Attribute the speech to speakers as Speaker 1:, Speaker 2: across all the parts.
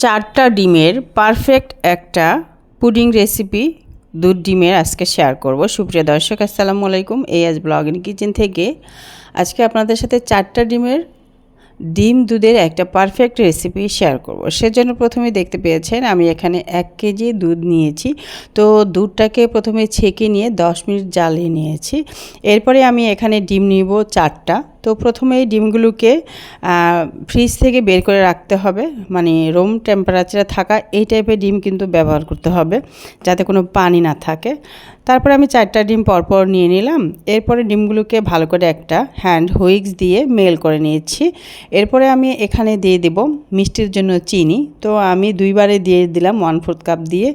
Speaker 1: চারটা ডিমের পারফেক্ট একটা পুডিং রেসিপি দুধ ডিমের আজকে শেয়ার করব। সুপ্রিয় দর্শক, আসসালামু আলাইকুম। এই আজ ব্লগ ইন কিচেন থেকে আজকে আপনাদের সাথে চারটা ডিমের ডিম দুধের একটা পারফেক্ট রেসিপি শেয়ার করব। সেজন্য প্রথমে দেখতে পেয়েছেন, আমি এখানে এক কেজি দুধ নিয়েছি। তো দুধটাকে প্রথমে ছেঁকে নিয়ে দশ মিনিট জ্বালিয়ে নিয়েছি। এরপরে আমি এখানে ডিম নিব চারটা। তো প্রথমে এই ডিমগুলোকে ফ্রিজ থেকে বের করে রাখতে হবে। মানে রুম টেম্পারেচারে থাকা এই টাইপের ডিম কিন্তু ব্যবহার করতে হবে, যাতে কোনো পানি না থাকে। তারপরে আমি চারটা ডিম পরপর নিয়ে নিলাম। এরপরে ডিমগুলোকে ভালো করে একটা হ্যান্ড হুইক্স দিয়ে মেল করে নিয়েছি। এরপরে আমি এখানে দিয়ে দেব মিষ্টির জন্য চিনি। তো আমি দুইবারে দিয়ে দিলাম ওয়ান ফোর্থ কাপ দিয়ে।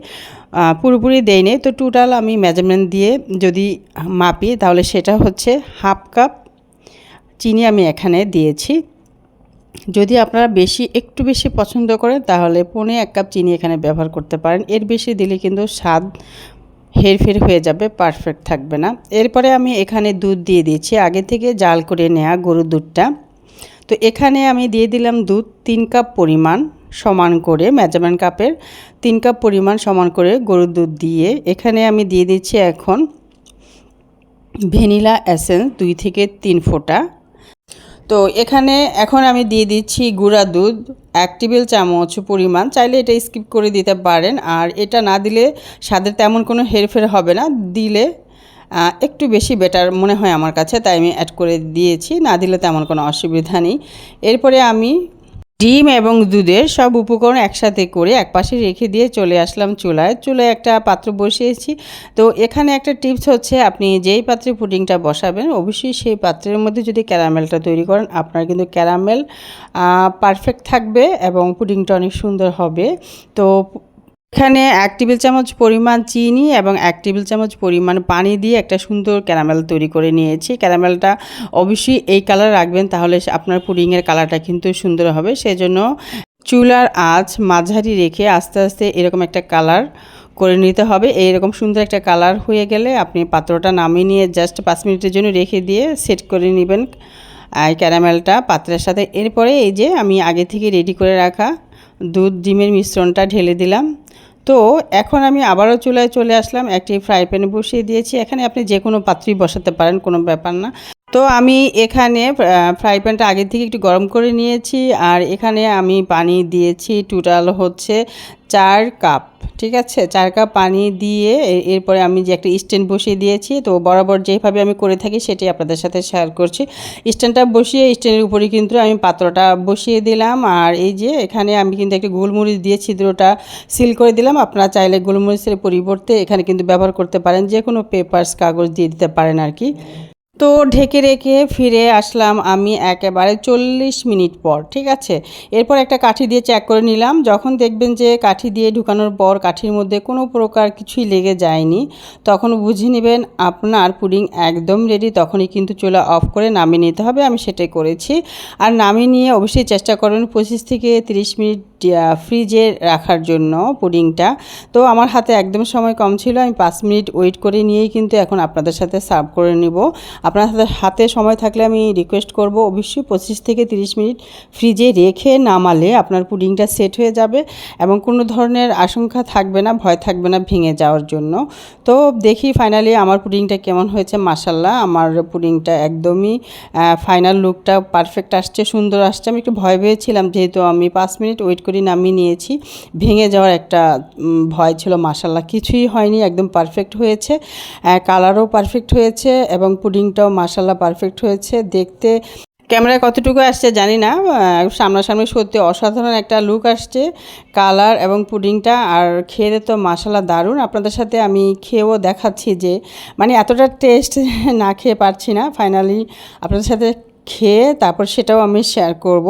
Speaker 1: পুরোপুরি দেয়নি তো টোটাল আমি মেজারমেন্ট দিয়ে যদি মাপি, তাহলে সেটা হচ্ছে হাফ কাপ চিনি আমি এখানে দিয়েছি। যদি আপনারা বেশি, একটু বেশি পছন্দ করেন, তাহলে পনে এক কাপ চিনি এখানে ব্যবহার করতে পারেন। এর বেশি দিলে কিন্তু স্বাদ হেরফের হয়ে যাবে পারফেক্ট থাকবে না। এরপরে আমি এখানে দুধ দিয়ে দিয়েছি। আগে থেকে জাল করে নেওয়া গরুর দুধটা। তো এখানে আমি দিয়ে দিলাম দুধ তিন কাপ পরিমাণ সমান করে মেজারমেন্ট কাপের তিন কাপ পরিমাণ সমান করে গরুর দুধ দিয়ে। এখানে আমি দিয়ে দিচ্ছি এখন ভ্যানিলা এসেন্স দুই থেকে তিন ফোঁটা। তো এখানে এখন আমি দিয়ে দিচ্ছি গুঁড়া দুধ, এক টেবিল চামচ পরিমাণ। চাইলে এটা স্কিপ করে দিতে পারেন। আর এটা না দিলে স্বাদের তেমন কোনো হেরফের হবে না। দিলে একটু বেশি বেটার মনে হয় আমার কাছে, তাই আমি অ্যাড করে দিয়েছি। না দিলে তেমন কোনো অসুবিধা নেই। এরপরে আমি ডিম এবং দুধের সব উপকরণ একসাথে করে একপাশে রেখে দিয়ে চলে আসলাম চুলায়। চুলায় একটা পাত্র বসিয়েছি। তো এখানে একটা টিপস হচ্ছে, আপনি যেই পাত্রে পুডিংটা বসাবেন, অবশ্যই সেই পাত্রের মধ্যে যদি ক্যারামেলটা তৈরি করেন, আপনার কিন্তু ক্যারামেল পারফেক্ট থাকবে এবং পুডিংটা অনেক সুন্দর হবে। তো এখানে এক টেবিল চামচ পরিমাণ চিনি এবং এক টেবিল চামচ পরিমাণ পানি দিয়ে একটা সুন্দর ক্যারামেল তৈরি করে নিয়েছি। ক্যারামেলটা অবশ্যই এই কালার রাখবেন, তাহলে আপনার পুডিংয়ের কালারটা কিন্তু সুন্দর হবে। সেজন্য চুলার আঁচ মাঝারি রেখে আস্তে আস্তে এরকম একটা কালার করে নিতে হবে। এইরকম সুন্দর একটা কালার হয়ে গেলে আপনি পাত্রটা নামিয়ে নিয়ে জাস্ট পাঁচ মিনিটের জন্য রেখে দিয়ে সেট করে নেবেন। ক্যারামেলটা পাত্রের সাথে। এরপরে এই যে আমি আগে থেকে রেডি করে রাখা দুধ ডিমের মিশ্রণটা ঢেলে দিলাম। তো এখন আমি আবারও চুলায় চলে আসলাম, একটি ফ্রাই প্যানে বসিয়ে দিয়েছি। এখানে আপনি যে কোনো পাত্রই বসাতে পারেন, কোনো ব্যাপার না। তো আমি এখানে ফ্রাই প্যানটা আগের থেকে একটু গরম করে নিয়েছি আর এখানে আমি পানি দিয়েছি, টোটাল হচ্ছে চার কাপ, ঠিক আছে? চার কাপ পানি দিয়ে এরপরে আমি যে একটা স্ট্যান্ড বসিয়ে দিয়েছি, তো বরাবর যেভাবে আমি করে থাকি সেটি আপনাদের সাথে শেয়ার করছি। স্ট্যান্ডটা বসিয়ে, স্ট্যান্ডের উপরে কিন্তু আমি পাত্রটা বসিয়ে দিলাম আর এই যে এখানে আমি কিন্তু একটা গোলমরিচ দিয়ে ছিদ্রটা সিল করে দিলাম। আপনারা চাইলে গোলমরিচের পরিবর্তে এখানে কিন্তু ব্যবহার করতে পারেন যে কোনো পেপার্স, কাগজ দিয়ে দিতে পারেন আর কি। তো ঢেকে রেখে ফিরে আসলাম আমি একেবারে চল্লিশ মিনিট পর, ঠিক আছে? এরপর একটা কাঠি দিয়ে চেক করে নিলাম। যখন দেখবেন যে কাঠি দিয়ে ঢুকানোর পর কাঠির মধ্যে কোনো প্রকার কিছুই লেগে যায়নি, তখন বুঝে নেবেন আপনার পুডিং একদম রেডি তখনই কিন্তু চুলা অফ করে নামিয়ে নিতে হবে। আমি সেটাই করেছি। আর নামিয়ে নিয়ে অবশ্যই চেষ্টা করবেন পঁচিশ থেকে তিরিশ মিনিট ফ্রিজে রাখার জন্য পুডিংটা। তো আমার হাতে একদম সময় কম ছিল। আমি পাঁচ মিনিট ওয়েট করে নিয়েই কিন্তু এখন আপনাদের সাথে সার্ভ করে নিব। আপনার হাতে সময় থাকলে আমি রিকোয়েস্ট করব। অবশ্যই পঁচিশ থেকে তিরিশ মিনিট ফ্রিজে রেখে নামালে আপনার পুডিংটা সেট হয়ে যাবে এবং কোনো ধরনের আশঙ্কা থাকবে না, ভয় থাকবে না ভেঙে যাওয়ার জন্য। তো দেখি ফাইনালি আমার পুডিংটা কেমন হয়েছে মাসাল্লাহ আমার পুডিংটা একদমই ফাইনাল লুকটা পারফেক্ট আসছে, সুন্দর আসছে। আমি একটু ভয় পেয়েছিলাম যেহেতু আমি পাঁচ মিনিট ওয়েট করে নামিয়ে নিয়েছি। ভেঙে যাওয়ার একটা ভয় ছিল মাসাল্লাহ কিছুই হয়নি, একদম পারফেক্ট হয়েছে। কালারও পারফেক্ট হয়েছে এবং পুডিংটাও মাসাল্লাহ পারফেক্ট হয়েছে। দেখতে ক্যামেরায় কতটুকু আসছে জানি না সামনাসামনি সত্যি অসাধারণ একটা লুক আসছে কালার এবং পুডিংটা আর খেয়ে তো মাসালা দারুণ। আপনাদের সাথে আমি খেয়েও দেখাচ্ছি যে মানে এতটা টেস্ট না খেয়ে পারছি না ফাইনালি আপনাদের সাথে খেয়ে তারপর সেটাও আমি শেয়ার করব।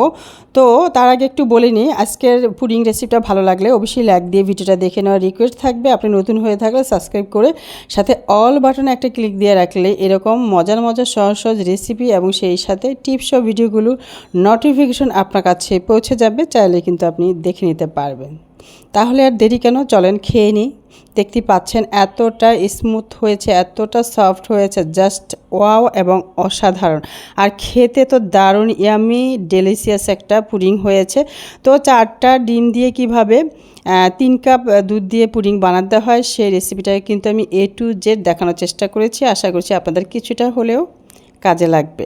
Speaker 1: তো তার আগে একটু বলে নিই আজকের পুডিং রেসিপিটা ভালো লাগলে অবশ্যই লাইক দিয়ে ভিডিওটা দেখে নেওয়ার রিকোয়েস্ট থাকবে। আপনি নতুন হয়ে থাকলে সাবস্ক্রাইব করে সাথে অল বাটনে একটা ক্লিক দিয়ে রাখলে এরকম মজার মজার সহজ সহজ রেসিপি এবং সেই সাথে টিপস ভিডিওগুলোর নোটিফিকেশন আপনার কাছে পৌঁছে যাবে। চাইলে কিন্তু আপনি দেখে নিতে পারবেন। তাহলে আর দেরি কেন? চলেন খেয়ে নিই দেখতে পাচ্ছেন, এতটা স্মুথ হয়েছে, এতটা সফট হয়েছে, জাস্ট ওয়াও এবং অসাধারণ। আর খেতে তো দারুণ ইয়ামি ডেলিসিয়াস একটা পুডিং হয়েছে। তো চারটা ডিম দিয়ে কীভাবে তিন কাপ দুধ দিয়ে পুডিং বানাতে হয়, সেই রেসিপিটা কিন্তু আমি এ টু জেড দেখানোর চেষ্টা করেছি। আশা করছি আপনাদের কিছুটা হলেও কাজে লাগবে।